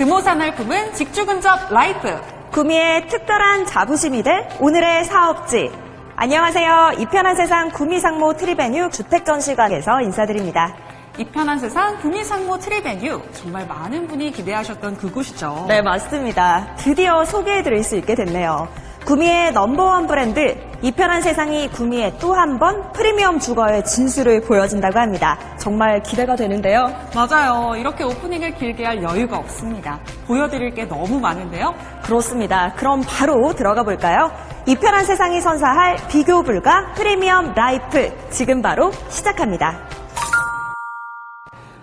금호산을 품은 직주근접 라이프. 구미의 특별한 자부심이 될 오늘의 사업지. 안녕하세요. 이편한 세상 구미상모 트리베뉴 주택전시관에서 인사드립니다. 이 편한 세상 구미상모 트리베뉴. 정말 많은 분이 기대하셨던 그곳이죠. 네, 맞습니다. 드디어 소개해드릴 수 있게 됐네요. 구미의 넘버원 브랜드 이 편한 세상이 구미에 또 한 번 프리미엄 주거의 진수를 보여준다고 합니다. 정말 기대가 되는데요. 맞아요. 이렇게 오프닝을 길게 할 여유가 없습니다. 보여드릴 게 너무 많은데요. 그렇습니다. 그럼 바로 들어가 볼까요? 이 편한 세상이 선사할 비교 불가 프리미엄 라이프 지금 바로 시작합니다.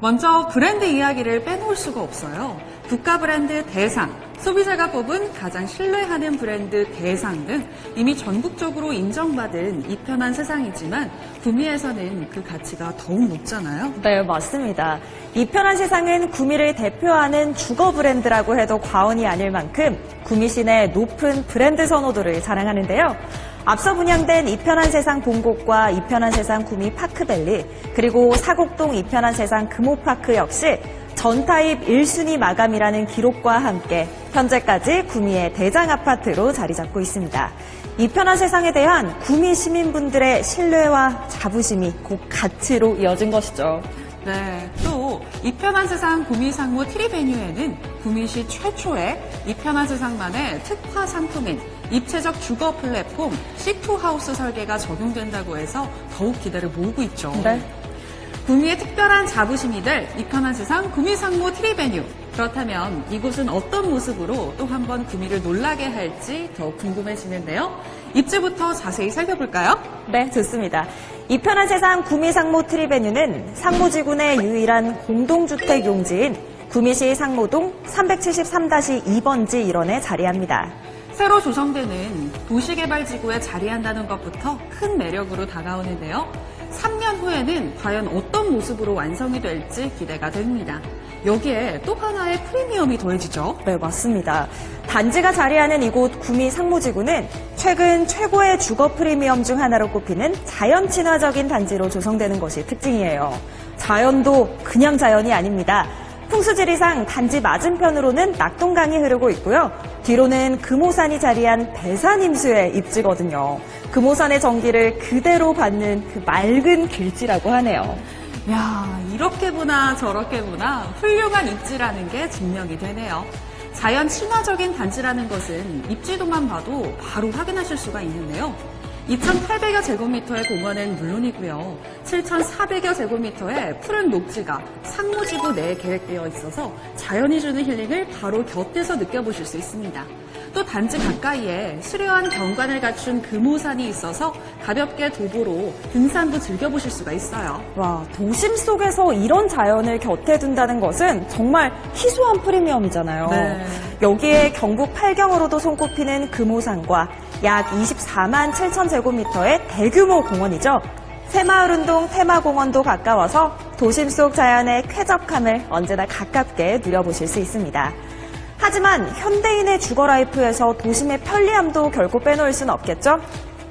먼저 브랜드 이야기를 빼놓을 수가 없어요. 국가 브랜드 대상, 소비자가 뽑은 가장 신뢰하는 브랜드 대상 등 이미 전국적으로 인정받은 이 편한 세상이지만 구미에서는 그 가치가 더욱 높잖아요. 네, 맞습니다. 이 편한 세상은 구미를 대표하는 주거 브랜드라고 해도 과언이 아닐 만큼 구미 시내 높은 브랜드 선호도를 자랑하는데요. 앞서 분양된 이편한 세상 본곡과 이편한 세상 구미 파크밸리 그리고 사곡동 이편한 세상 금호파크 역시 전타입 1순위 마감이라는 기록과 함께 현재까지 구미의 대장 아파트로 자리 잡고 있습니다. 이 편한 세상에 대한 구미 시민분들의 신뢰와 자부심이 곧 가치로 이어진 것이죠. 네, 또 이편한 세상 구미상무 트리베뉴에는 구미시 최초의 이편한 세상만의 특화 상품인 입체적 주거 플랫폼 C2 하우스 설계가 적용된다고 해서 더욱 기대를 모으고 있죠. 네. 구미의 특별한 자부심이 될 이편한 세상 구미상무 트리베뉴. 그렇다면 이곳은 어떤 모습으로 또 한 번 구미를 놀라게 할지 더 궁금해지는데요. 입지부터 자세히 살펴볼까요? 네, 좋습니다. 이 편한 세상 구미 상모 트리베뉴는 상모지군의 유일한 공동주택 용지인 구미시 상모동 373-2번지 일원에 자리합니다. 새로 조성되는 도시개발지구에 자리한다는 것부터 큰 매력으로 다가오는데요. 3년 후에는 과연 어떤 모습으로 완성이 될지 기대가 됩니다. 여기에 또 하나의 프리미엄이 더해지죠. 네, 맞습니다. 단지가 자리하는 이곳 구미 상모지구는 최근 최고의 주거 프리미엄 중 하나로 꼽히는 자연 친화적인 단지로 조성되는 것이 특징이에요. 자연도 그냥 자연이 아닙니다. 풍수지리상 단지 맞은편으로는 낙동강이 흐르고 있고요. 뒤로는 금호산이 자리한 배산임수의 입지거든요. 금호산의 전기를 그대로 받는 그 맑은 길지라고 하네요. 야 이렇게 보나 저렇게 보나 훌륭한 입지라는 게 증명이 되네요. 자연 친화적인 단지라는 것은 입지도만 봐도 바로 확인하실 수가 있는데요. 2,800여 제곱미터의 공원은 물론이고요. 7,400여 제곱미터의 푸른 녹지가 상무지구 내에 계획되어 있어서 자연이 주는 힐링을 바로 곁에서 느껴보실 수 있습니다. 또 단지 가까이에 수려한 경관을 갖춘 금호산이 있어서 가볍게 도보로 등산도 즐겨보실 수가 있어요. 와, 도심 속에서 이런 자연을 곁에 둔다는 것은 정말 희소한 프리미엄이잖아요. 네. 여기에 경북 팔경으로도 손꼽히는 금호산과 약 24만 7천 제곱미터의 대규모 공원이죠. 새마을운동 테마공원도 가까워서 도심 속 자연의 쾌적함을 언제나 가깝게 누려보실 수 있습니다. 하지만 현대인의 주거 라이프에서 도심의 편리함도 결코 빼놓을 수는 없겠죠?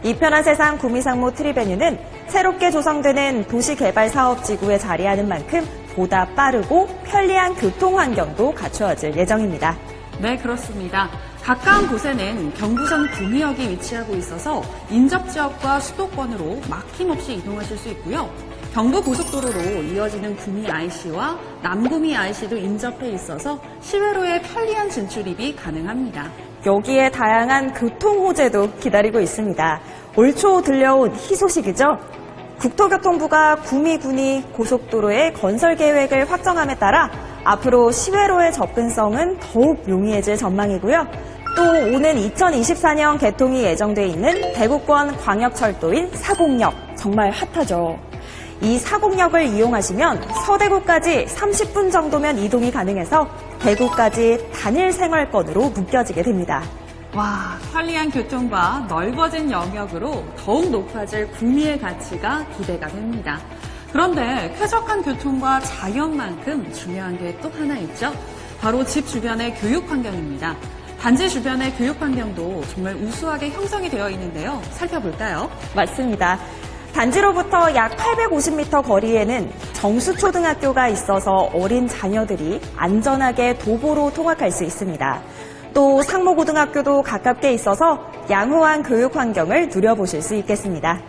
이 편한 세상 구미상모 트리베뉴는 새롭게 조성되는 도시개발 사업지구에 자리하는 만큼 보다 빠르고 편리한 교통 환경도 갖추어질 예정입니다. 네, 그렇습니다. 가까운 곳에는 경부선 구미역이 위치하고 있어서 인접 지역과 수도권으로 막힘없이 이동하실 수 있고요. 경부 고속도로로 이어지는 구미 IC와 남구미 IC도 인접해 있어서 시외로의 편리한 진출입이 가능합니다. 여기에 다양한 교통 호재도 기다리고 있습니다. 올 초 들려온 희소식이죠. 국토교통부가 구미군이 고속도로의 건설 계획을 확정함에 따라 앞으로 시외로의 접근성은 더욱 용이해질 전망이고요. 또 오는 2024년 개통이 예정돼 있는 대구권 광역철도인 사곡역 정말 핫하죠. 이 사곡역을 이용하시면 서대구까지 30분 정도면 이동이 가능해서 대구까지 단일 생활권으로 묶여지게 됩니다. 와, 편리한 교통과 넓어진 영역으로 더욱 높아질 구미의 가치가 기대가 됩니다. 그런데 쾌적한 교통과 자연만큼 중요한 게 또 하나 있죠. 바로 집 주변의 교육 환경입니다. 단지 주변의 교육 환경도 정말 우수하게 형성이 되어 있는데요. 살펴볼까요? 맞습니다. 단지로부터 약 850m 거리에는 정수초등학교가 있어서 어린 자녀들이 안전하게 도보로 통학할 수 있습니다. 또 상모고등학교도 가깝게 있어서 양호한 교육 환경을 누려보실 수 있겠습니다.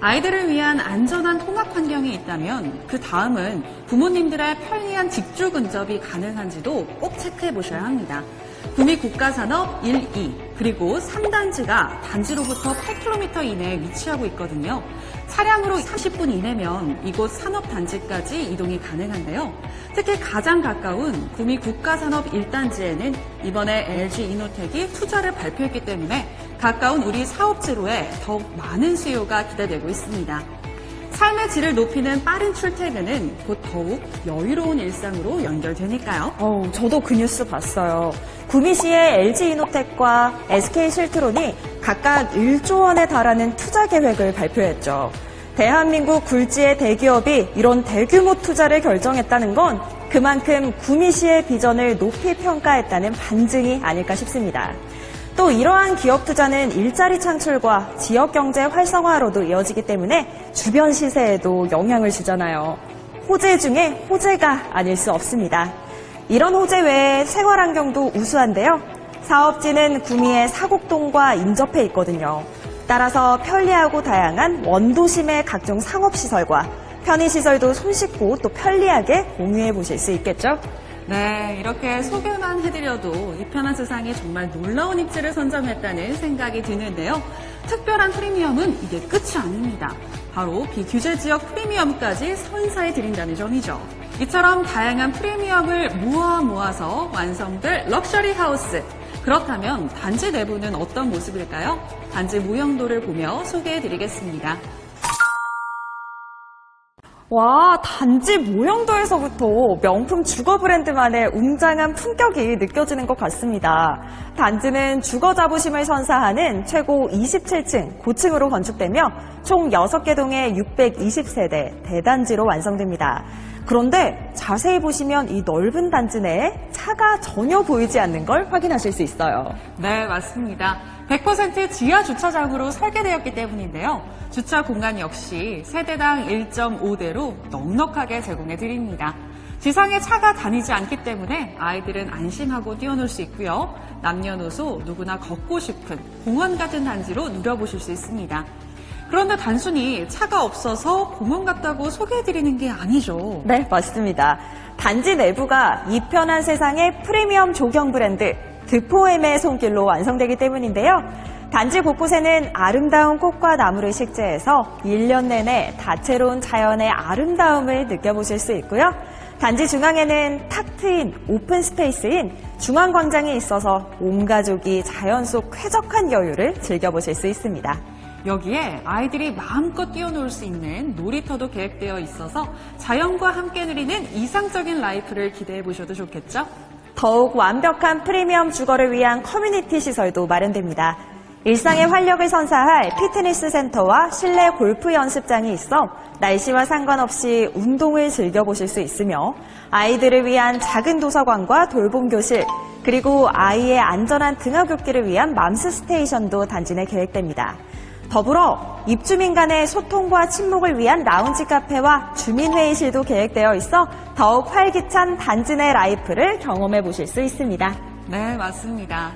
아이들을 위한 안전한 통학 환경이 있다면 그 다음은 부모님들의 편리한 직주 근접이 가능한지도 꼭 체크해 보셔야 합니다. 구미 국가산업 1, 2 그리고 3단지가 단지로부터 8km 이내에 위치하고 있거든요. 차량으로 30분 이내면 이곳 산업단지까지 이동이 가능한데요. 특히 가장 가까운 구미 국가산업 1단지에는 이번에 LG 이노텍이 투자를 발표했기 때문에 가까운 우리 사업지로에 더욱 많은 수요가 기대되고 있습니다. 삶의 질을 높이는 빠른 출퇴근은 곧 더욱 여유로운 일상으로 연결되니까요. 어, 저도 그 뉴스 봤어요. 구미시의 LG 이노텍과 SK 실트론이 각각 1조 원에 달하는 투자 계획을 발표했죠. 대한민국 굴지의 대기업이 이런 대규모 투자를 결정했다는 건 그만큼 구미시의 비전을 높이 평가했다는 반증이 아닐까 싶습니다. 또 이러한 기업 투자는 일자리 창출과 지역 경제 활성화로도 이어지기 때문에 주변 시세에도 영향을 주잖아요. 호재 중에 호재가 아닐 수 없습니다. 이런 호재 외에 생활 환경도 우수한데요. 사업지는 구미의 사곡동과 인접해 있거든요. 따라서 편리하고 다양한 원도심의 각종 상업시설과 편의시설도 손쉽고 또 편리하게 공유해 보실 수 있겠죠? 네, 이렇게 소개만 해드려도 이 편한 세상에 정말 놀라운 입지를 선점했다는 생각이 드는데요. 특별한 프리미엄은 이게 끝이 아닙니다. 바로 비규제 지역 프리미엄까지 선사해 드린다는 점이죠. 이처럼 다양한 프리미엄을 모아 모아서 완성될 럭셔리 하우스. 그렇다면 단지 내부는 어떤 모습일까요? 단지 모형도를 보며 소개해 드리겠습니다. 와, 단지 모형도에서부터 명품 주거 브랜드만의 웅장한 품격이 느껴지는 것 같습니다. 단지는 주거 자부심을 선사하는 최고 27층 고층으로 건축되며 총 6개 동의 620세대 대단지로 완성됩니다. 그런데 자세히 보시면 이 넓은 단지 내에 차가 전혀 보이지 않는 걸 확인하실 수 있어요. 네, 맞습니다. 100% 지하 주차장으로 설계되었기 때문인데요. 주차 공간 역시 세대당 1.5대로 넉넉하게 제공해 드립니다. 지상에 차가 다니지 않기 때문에 아이들은 안심하고 뛰어놀 수 있고요. 남녀노소 누구나 걷고 싶은 공원 같은 단지로 누려보실 수 있습니다. 그런데 단순히 차가 없어서 공원 같다고 소개해드리는 게 아니죠. 네, 맞습니다. 단지 내부가 이 편한 세상의 프리미엄 조경 브랜드 드포엠의 손길로 완성되기 때문인데요. 단지 곳곳에는 아름다운 꽃과 나무를 식재해서 1년 내내 다채로운 자연의 아름다움을 느껴보실 수 있고요. 단지 중앙에는 탁 트인 오픈 스페이스인 중앙광장이 있어서 온 가족이 자연 속 쾌적한 여유를 즐겨보실 수 있습니다. 여기에 아이들이 마음껏 뛰어놀 수 있는 놀이터도 계획되어 있어서 자연과 함께 누리는 이상적인 라이프를 기대해 보셔도 좋겠죠? 더욱 완벽한 프리미엄 주거를 위한 커뮤니티 시설도 마련됩니다. 일상의 활력을 선사할 피트니스 센터와 실내 골프 연습장이 있어 날씨와 상관없이 운동을 즐겨보실 수 있으며 아이들을 위한 작은 도서관과 돌봄 교실 그리고 아이의 안전한 등하굣길을 위한 맘스 스테이션도 단지 내 계획됩니다. 더불어 입주민 간의 소통과 친목을 위한 라운지 카페와 주민회의실도 계획되어 있어 더욱 활기찬 단지 내 라이프를 경험해 보실 수 있습니다. 네, 맞습니다.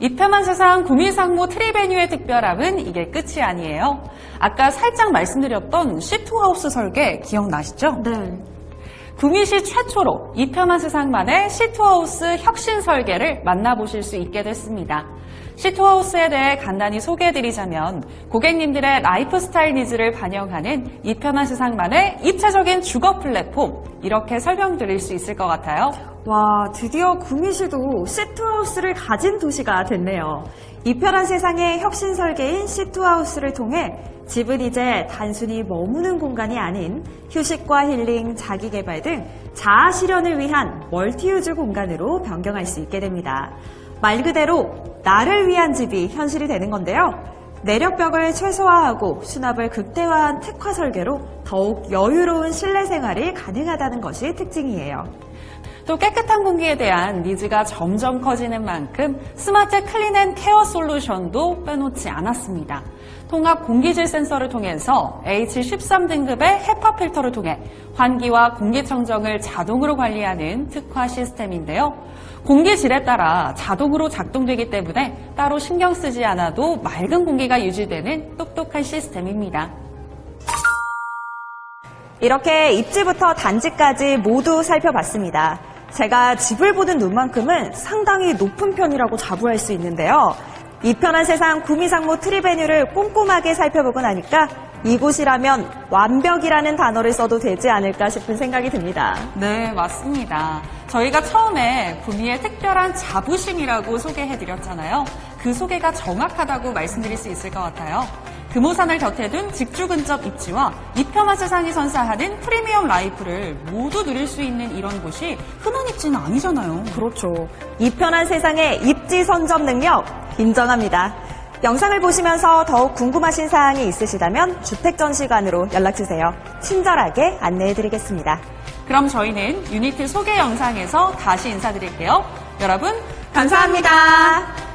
이 편한 세상 구미상무 트리베뉴의 특별함은 이게 끝이 아니에요. 아까 살짝 말씀드렸던 시트하우스 설계 기억나시죠? 네. 구미시 최초로 이 편한 세상만의 시트하우스 혁신 설계를 만나보실 수 있게 됐습니다. 시트하우스에 대해 간단히 소개해드리자면 고객님들의 라이프 스타일 니즈를 반영하는 이 편한 세상만의 입체적인 주거 플랫폼 이렇게 설명드릴 수 있을 것 같아요. 와, 드디어 구미시도 시트하우스를 가진 도시가 됐네요. 이 편한 세상의 혁신 설계인 시트하우스를 통해 집은 이제 단순히 머무는 공간이 아닌 휴식과 힐링, 자기개발 등 자아 실현을 위한 멀티유즈 공간으로 변경할 수 있게 됩니다. 말 그대로 나를 위한 집이 현실이 되는 건데요. 내력벽을 최소화하고 수납을 극대화한 특화 설계로 더욱 여유로운 실내 생활이 가능하다는 것이 특징이에요. 또 깨끗한 공기에 대한 니즈가 점점 커지는 만큼 스마트 클린 앤 케어 솔루션도 빼놓지 않았습니다. 통합 공기질 센서를 통해서 H13 등급의 헤파 필터를 통해 환기와 공기청정을 자동으로 관리하는 특화 시스템인데요. 공기질에 따라 자동으로 작동되기 때문에 따로 신경 쓰지 않아도 맑은 공기가 유지되는 똑똑한 시스템입니다. 이렇게 입지부터 단지까지 모두 살펴봤습니다. 제가 집을 보는 눈만큼은 상당히 높은 편이라고 자부할 수 있는데요. 이 편한 세상 구미상무 트리베뉴를 꼼꼼하게 살펴보고 나니까 이곳이라면 완벽이라는 단어를 써도 되지 않을까 싶은 생각이 듭니다. 네, 맞습니다. 저희가 처음에 구미의 특별한 자부심이라고 소개해드렸잖아요. 그 소개가 정확하다고 말씀드릴 수 있을 것 같아요. 금호산을 곁에 둔 직주 근접 입지와 이편한 세상이 선사하는 프리미엄 라이프를 모두 누릴 수 있는 이런 곳이 흔한 입지는 아니잖아요. 그렇죠. 이 편한 세상의 입지 선점 능력 인정합니다. 영상을 보시면서 더욱 궁금하신 사항이 있으시다면 주택전시관으로 연락주세요. 친절하게 안내해드리겠습니다. 그럼 저희는 유니트 소개 영상에서 다시 인사드릴게요. 여러분, 감사합니다.